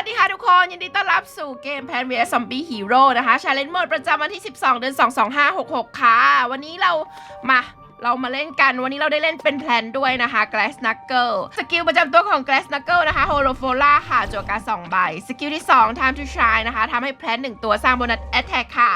วัสดีค่ะทุกคน ยินดีต้อนรับสู่เกม Plan vs Zombie Hero นะคะชาเลนจ์โหมดประจำวันที่ 12 เดือน 2 2 5 6 6 ค่ะ วันนี้เรามา เรามาเล่นกันวันนี้เราได้เล่นเป็นแพลนด้วยนะคะ Glass Knuckle สกิลประจำตัวของ Glass Knuckle นะคะ Holofola ค่ะจั่วการ์ด2ใบ สกิลที่ 2 Time to Shine นะคะทำให้แพลน1ตัวสร้างโบนัส Attack ค่ะ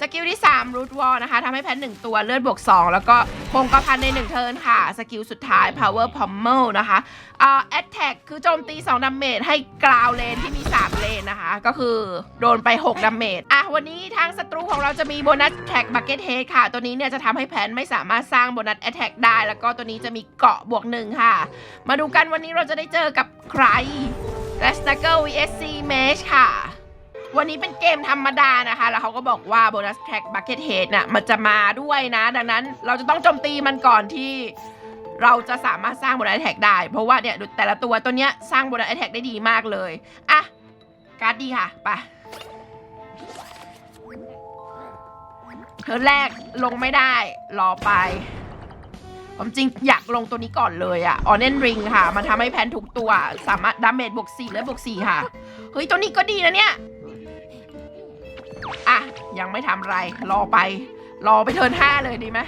สกิลที่ 3 Root Wall นะคะทำให้แพลน1ตัวเลือดบวก 2 แล้วก็คงกระพันใน 1 เทิร์นค่ะ สกิลสุดท้าย Power Pommel นะคะอ่า Attack คือโจมตี2ดาเมจให้กราวเลนที่มี 3 เลนนะคะ ก็คือโดนไป6ดาเมจอะวันนี้ทางศัตรูของเราจะมีโบนัสแท็กบักเก็ตเฮดค่ะ ตัวนี้เนี่ยจะทำให้แพลนไม่สามารถสร้างางโบนัสแอ t แทกได้ แล้วก็ตัวนี้จะมีเกาะบวกหนึ่งค่ะ มาดูกันวันนี้เราจะได้เจอกับใคร r e s t a g e r vsc Mesh ค่ะ วันนี้เป็นเกมธรรมดานะคะ แล้วเขาก็บอกว่าโบนัสแท็กบักเก็ตเฮดน่ะมันจะมาด้วยนะ ดังนั้นเราจะต้องโจมตีมันก่อนที่เราจะสามารถสร้างโบนัสแท็กได้ เพราะว่าเนี่ยแต่ละตัวตัวเนี้ยสร้างโบนัสแท็กได้ดีมากเลย อะ การ์ดดีค่ะ ไปเธอแรกลงไม่ได้ รอไป ผมจริงอยากลงตัวนี้ก่อนเลยอะออนเนนริงค่ะ มันทำให้แพนทุกตัวสามารถดาเมจบวกสี่และบวกสี่ค่ะ เฮ้ย ตัวนี้ก็ดีนะเนี่ย อะ ยังไม่ทำอะไรรอไป รอไปเทิร์นห้าเลยดีไหม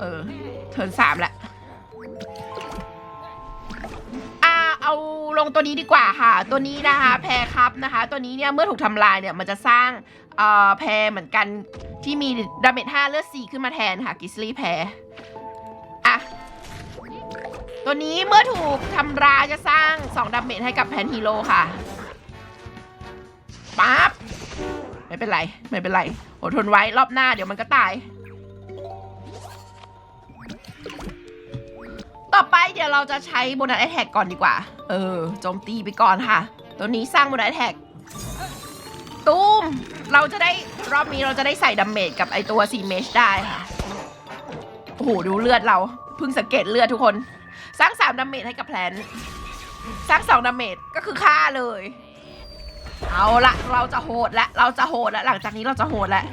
เออ เทิร์นสามแหละ ลงตัวนี้ดีกว่าค่ะ ตัวนี้นะคะแพรครับนะคะ ตัวนี้เนี่ยเมื่อถูกทำลายเนี่ยมันจะสร้างเอ่อแพรเหมือนกันที่มีดาเมจ5เลือด4ขึ้นมาแทนค่ะกิสลี่แพรอะตัวนี้เมื่อถูกทำลายจะสร้าง2ดาเมจให้กับแพนฮีโร่ค่ะปั๊บไม่เป็นไร ไม่เป็นไรอดทนไว้รอบหน้าเดี๋ยวมันก็ตาย เราจะใช้โบนัสแอ t แทกก่อนดีกว่า เออ โจมตีไปก่อนค่ะ ตัวนี้สร้างโบนัสแอ t แทกตูมเราจะได้รอบนี้เราจะได้ใส่ดัมเมจกับไอตัวซีเมชได้ค่ะโอ้โห ดูเลือดเรา เพิ่งสังเกตเลือดทุกคน สร้าง3ดัมเมจให้กับแพลนสร้าง2ดัมเมจก็คือฆ่าเลย เอาละเราจะโหดและเราจะโหดและหลังจากนี้เราจะโหดและ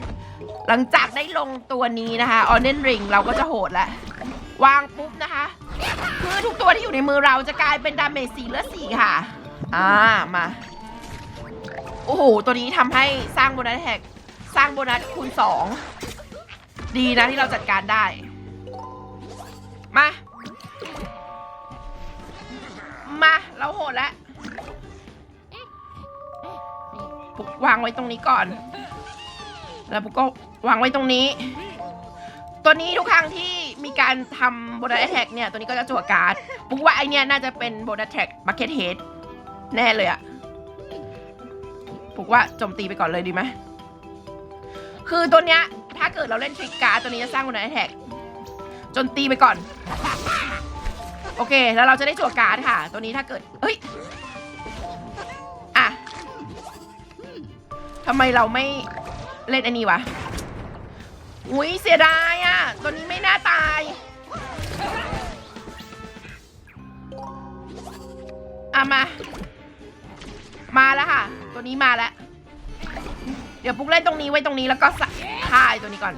หลังจากได้ลงตัวนี้นะคะออนเนนริงเราก็จะโหดแล้ววางปุ๊บนะคะ คือทุกตัวที่อยู่ในมือเราจะกลายเป็นดาเมจสี่และสี่ค่ะ อ่า มา โอ้โห ตัวนี้ทำให้สร้างโบนัสแท็กสร้างโบนัสคูณสอง ดีนะที่เราจัดการได้ มา มา เราโหดแล้วปุกวางไว้ตรงนี้ก่อน แล้วปุ๊กก็วางไว้ตรงนี้ ตัวนี้ทุกครั้งที่ มีการทำโบนัสแท็กเนี่ยตัวนี้ก็จะจั่วการ์ดปุ๊กว่าไอเนี่ยน่าจะเป็นโบนัสแท็กบัคเก็ตเฮดแน่เลยอะปุ๊กว่าโจมตีไปก่อนเลยดีไหมคือตัวเนี้ยถ้าเกิดเราเล่นทริกการ์ดตัวนี้จะสร้างโบนัสแท็กจนตีไปก่อน โอเค แล้วเราจะได้จั่วการ์ดค่ะ ตัวนี้ถ้าเกิดเฮ้ยอะทำไมเราไม่เล่นอันนี้วะอุ้ยเสียดาย อะมา มาแล้วค่ะ ตัวนี้มาแล้ว เดี๋ยวปุ๊กเล่นตรงนี้ไว้ตรงนี้แล้วก็สะฆ่าไอ้ตัวนี้ก่อน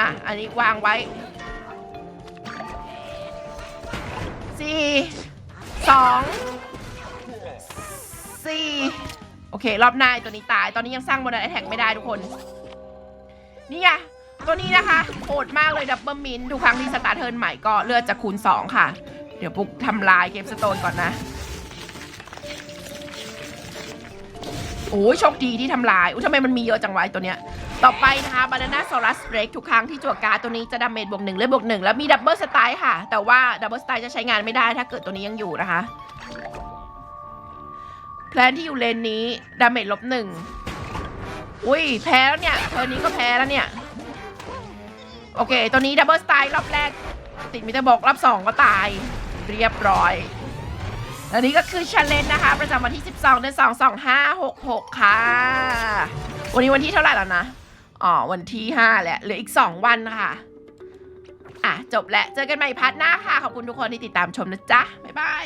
อะ อันนี้วางไว้สี่สองสี่โอเค รอบหน้าตัวนี้ตาย ตอนนี้ยังสร้างโมเดแท็กไม่ได้ทุกคน นี่ไง ตัวนี้นะคะโหดมากเลยดับเบิลมินทุกครั้งที่สตาร์เทิร์นใหม่ก็เลือดจะคูณ 2 ค่ะ เดี๋ยวปุ๊กทำลายเกมสโตนก่อนนะ โอ้ยโชคดีที่ทำลาย อุ้ยทำไมมันมีเยอะจังวะตัวเนี้ย ต่อไปนะคะบานาน่าโซลัสเบรกทุกครั้งที่จั่วการ์ดตัวนี้จะดาเมจบวกหนึ่งเลือดบวกหนึ่งแล้วมีดับเบิลสไตล์ค่ะ แต่ว่าดับเบิลสไตล์จะใช้งานไม่ได้ถ้าเกิดตัวนี้ยังอยู่นะคะแพลนที่อยู่เลนนี้ดาเมจลบหนึ่งอุ้ยแพ้แล้วเนี่ยเทอร์นี้ก็แพ้แล้วเนี่ย โอเค ตัวนี้ดับเบิลสไตล์รอบแรก ติดมิเตอร์บอกรอบสองก็ตาย เรียบร้อยและนี่ก็คือชาเลนจ์นะคะ ประจำวันที่ 12 เดือน 2 2 5 6 6 ค่ะ วันนี้วันที่เท่าไหร่แล้วนะ อ๋อ วันที่ 5แหละเหลืออีก 2 วันค่ะ อะ จบแล้ว เจอกันใหม่พาร์ทหน้าค่ะ ขอบคุณทุกคนที่ติดตามชมนะจ๊ะ บ๊ายบาย